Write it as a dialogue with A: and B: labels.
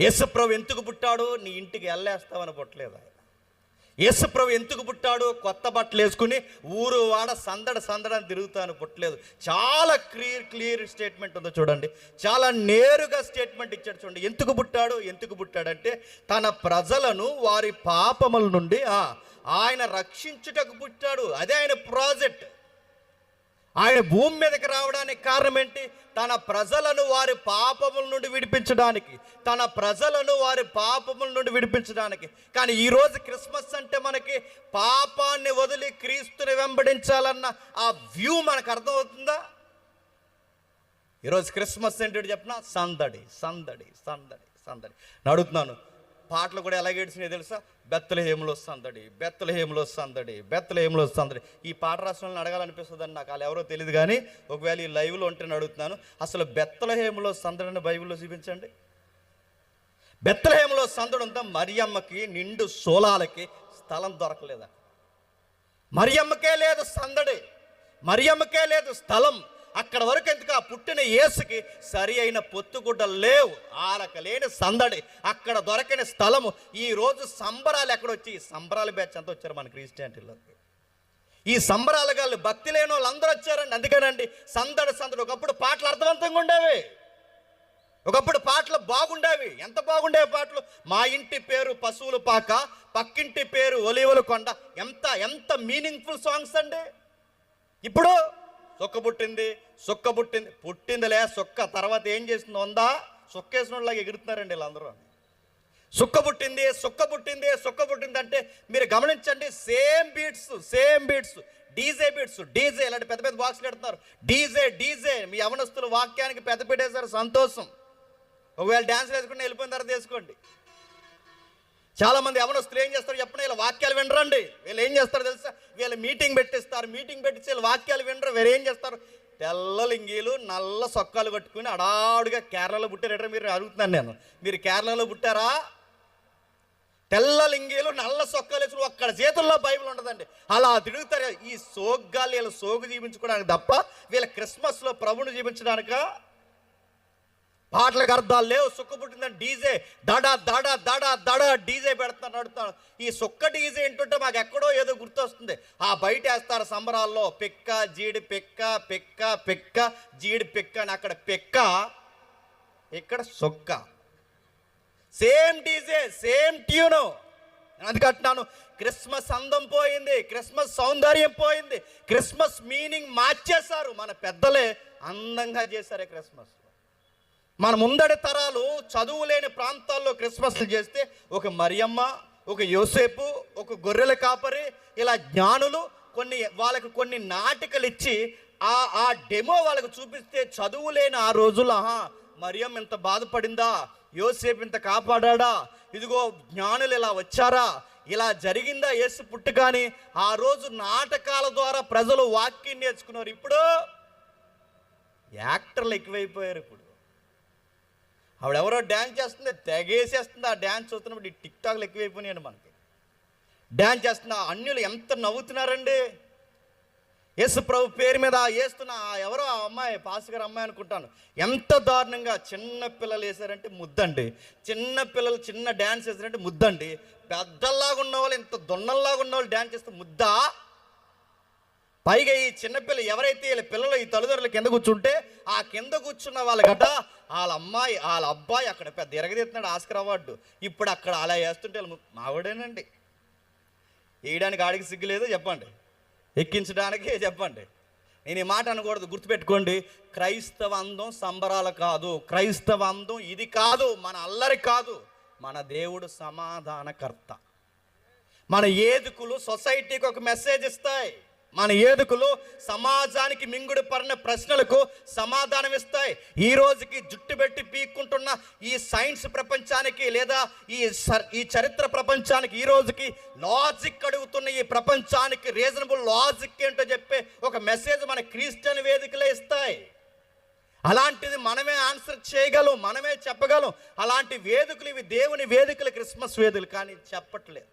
A: యేసుప్రభు ఎందుకు పుట్టాడు? నీ ఇంటికి వెళ్ళేస్తావని పుట్టలేదు ఆయన. యేసుప్రభు ఎందుకు పుట్టాడు? కొత్త బట్టలు వేసుకుని ఊరు వాడ సందడ సందడని తిరుగుతాను పుట్టలేదు. చాలా క్లియర్ క్లియర్ స్టేట్మెంట్ ఉందో చూడండి. చాలా నేరుగా స్టేట్మెంట్ ఇచ్చాడు చూడండి. ఎందుకు పుట్టాడు? ఎందుకు పుట్టాడంటే తన ప్రజలను వారి పాపముల నుండి ఆయన రక్షించుటకు పుట్టాడు. అదే ఆయన ప్రాజెక్ట్. ఆయన భూమి మీదకి రావడానికి కారణం ఏంటి? తన ప్రజలను వారి పాపముల నుండి విడిపించడానికి తన ప్రజలను వారి పాపముల నుండి విడిపించడానికి. కానీ ఈరోజు క్రిస్మస్ అంటే మనకి పాపాన్ని వదిలి క్రీస్తుని వెంబడించాలన్న ఆ వ్యూ మనకు అర్థమవుతుందా? ఈరోజు క్రిస్మస్ ఏంటి చెప్పిన? సందడి సందడి సందడి సందడి. నేను అడుగుతున్నాను పాటలు కూడా ఎలాగ ఏడ్చినాయి తెలుసా? బెత్తలహేములో సందడి బెత్తలహేములో సందడి బెత్తలహేములో సందడి. ఈ పాట రాష్ట్రాలను అడగాలనిపిస్తుందని నాకు వాళ్ళు ఎవరో తెలియదు కానీ ఒకవేళ ఈ లైవ్లో ఉంటే నేను అడుగుతున్నాను. అసలు బెత్తలహేములో సందడిని బైబిల్లో చూపించండి. బెత్తలహేములో సందడి ఉందా? మరియమ్మకి నిండు సోలాలకి స్థలం దొరకలేదా? మరియమ్మకే లేదు సందడి. మరియమ్మకే లేదు స్థలం. అక్కడ వరకు ఎందుకు? ఆ పుట్టిన ఏసుకి సరి అయిన పొత్తుగుడ్డలు లేవు. ఆలకలేని సందడి. అక్కడ దొరకని స్థలము. ఈరోజు సంబరాలు ఎక్కడొచ్చి ఈ సంబరాల బ్యాచ్ అంతా వచ్చారు మన క్రిస్టియానిటీలోకి ఈ సంబరాలు గాళ్ళు భక్తి లేని వాళ్ళు అందరూ వచ్చారండి. అందుకేనండి సందడి సందడి. ఒకప్పుడు పాటలు అర్థవంతంగా ఉండేవి. ఒకప్పుడు పాటలు బాగుండేవి. ఎంత బాగుండేవి పాటలు? మా ఇంటి పేరు పశువుల పాక పక్కింటి పేరు ఒలివలు కొండ. ఎంత ఎంత మీనింగ్ఫుల్ సాంగ్స్ అండి. ఇప్పుడు సొక్క పుట్టింది సుక్క పుట్టింది పుట్టిందిలే సొక్క. తర్వాత ఏం చేసింది? ఉందా సొక్కేసిన వాళ్ళకి ఎగురుతున్నారండి వీళ్ళందరూ. సుక్క పుట్టింది సుక్క పుట్టింది సుక్క పుట్టింది అంటే మీరు గమనించండి same beats same beats DJ beats DJ ఇలాంటి పెద్ద పెద్ద బాక్స్లు పెడుతున్నారు. డీజే డీజే మీ యవనస్తుల వాక్యానికి పెద్ద పెట్టేశారు సంతోషం. ఒకవేళ డ్యాన్స్ వేసుకుని వెళ్ళిపోయిన తర్వాత వేసుకోండి. చాలా మంది యవనస్తులు ఏం చేస్తారు చెప్పండి? వీళ్ళ వాక్యాలు వినరండి. వీళ్ళు ఏం చేస్తారు తెలుసా? వీళ్ళు మీటింగ్ పెట్టిస్తారు. మీటింగ్ పెట్టించి వీళ్ళు వాక్యాలు వినరు. వీరు ఏం చేస్తారు? తెల్ల లింగీలు నల్ల సొక్కాలు కట్టుకుని అడాడుగా కేరళలో పుట్టారట మీరు? అడుగుతున్నాను నేను. మీరు కేరళలో పుట్టారా? తెల్ల లింగీలు నల్ల సొక్కలు వేసుకుని ఒక్కడ చేతుల్లో బైబిల్ ఉండదండి. అలా తిరుగుతారు. ఈ సోగ్గాలు వీళ్ళ సోగు జీవించుకోవడానికి తప్ప వీళ్ళ క్రిస్మస్లో ప్రభుని జీవించడానిక? పాటలకు అర్థాలు లేవు. సుక్క పుట్టిందని డీజే దడ దడ దడ దడ డీజే పెడతాను నడుతాను ఈ సుక్క డీజే ఏంటంటే మాకు ఎక్కడో ఏదో గుర్తొస్తుంది. ఆ బయట వేస్తారు సంబరాల్లో పిక్క జీడి పిక్క పిక్క పిక్క జీడి పిక్క అని అక్కడ పిక్క ఇక్కడ సొక్క. Same DJ same tune. అందుకంటున్నాను Christmas అందం పోయింది క్రిస్మస్ సౌందర్యం పోయింది క్రిస్మస్ మీనింగ్ మార్చేశారు. మన పెద్దలే అందంగా చేశారు క్రిస్మస్. మన ముందడి తరాలు చదువు లేని ప్రాంతాల్లో క్రిస్మస్లు చేస్తే ఒక మరియమ్మ ఒక యోసేపు ఒక గొర్రెల కాపరి ఇలా జ్ఞానులు కొన్ని వాళ్ళకి కొన్ని నాటికలు ఇచ్చి ఆ ఆ డెమో వాళ్ళకి చూపిస్తే చదువు లేని ఆ రోజుల్లో ఆహా ఇంత బాధపడిందా? యోసేపు ఇంత కాపాడా ఇదిగో జ్ఞానులు ఇలా వచ్చారా? ఇలా జరిగిందా యేసు పుట్టుకాని? ఆ రోజు నాటకాల ద్వారా ప్రజలు వాక్యం నేర్చుకున్నారు. ఇప్పుడు యాక్టర్లు ఎక్కువైపోయారు ఇప్పుడు. ఆవిడెవరో డ్యాన్స్ చేస్తుంది తెగేసేస్తుంది. ఆ డ్యాన్స్ చూస్తున్నప్పుడు ఈ టిక్ టాక్లు ఎక్కువైపోయినాయండి మనకి. డ్యాన్స్ చేస్తున్న ఆ అన్యులు ఎంత నవ్వుతున్నారండి. యేసు ప్రభు పేరు మీద వేస్తున్న ఆ ఎవరో ఆ అమ్మాయి పాస్గారు అమ్మాయి అనుకుంటాను. ఎంత దారుణంగా చిన్న పిల్లలు వేసారంటే ముద్దండి. చిన్న పిల్లలు చిన్న డ్యాన్స్ వేసారంటే ముద్దండి. పెద్దల్లాగా ఉన్న వాళ్ళు ఇంత దొన్నల్లాగా ఉన్న వాళ్ళు డ్యాన్స్ చేస్తే ముద్దా? పైగా ఈ చిన్నపిల్ల ఎవరైతే వీళ్ళ పిల్లలు ఈ తల్లిదండ్రులు కింద కూర్చుంటే ఆ కింద కూర్చున్న వాళ్ళ గట వాళ్ళ అమ్మాయి వాళ్ళ అబ్బాయి అక్కడ పెద్ద ఎరగదీస్తున్నాడు ఆస్కర్ అవార్డు. ఇప్పుడు అక్కడ అలా వేస్తుంటే వాళ్ళు మావాడేనండి వేయడానికి ఆడికి సిగ్గు లేదు చెప్పండి. ఎక్కించడానికి చెప్పండి. నేను ఈ మాట అనకూడదు గుర్తుపెట్టుకోండి. క్రైస్తవ అందం సంబరాలు కాదు. క్రైస్తవ అందం ఇది కాదు మన అల్లరి కాదు. మన దేవుడు సమాధానకర్త. మన ఏదుకులు సొసైటీకి ఒక మెసేజ్ ఇస్తాయి. మన ఏదుకులు సమాజానికి మింగుడు పడిన ప్రశ్నలకు సమాధానం ఇస్తాయి. ఈ రోజుకి జుట్టు పెట్టి పీక్కుంటున్న ఈ సైన్స్ ప్రపంచానికి లేదా ఈ ఈ చరిత్ర ప్రపంచానికి ఈ రోజుకి లాజిక్ అడుగుతున్న ఈ ప్రపంచానికి రీజనబుల్ లాజిక్ ఏంటో చెప్పే ఒక మెసేజ్ మన క్రిస్టియన్ వేదికలే ఇస్తాయి. అలాంటిది మనమే ఆన్సర్ చేయగలం మనమే చెప్పగలం. అలాంటి వేదికలు ఇవి దేవుని వేదికలు క్రిస్మస్ వేదికలు కానీ చెప్పట్లేదు.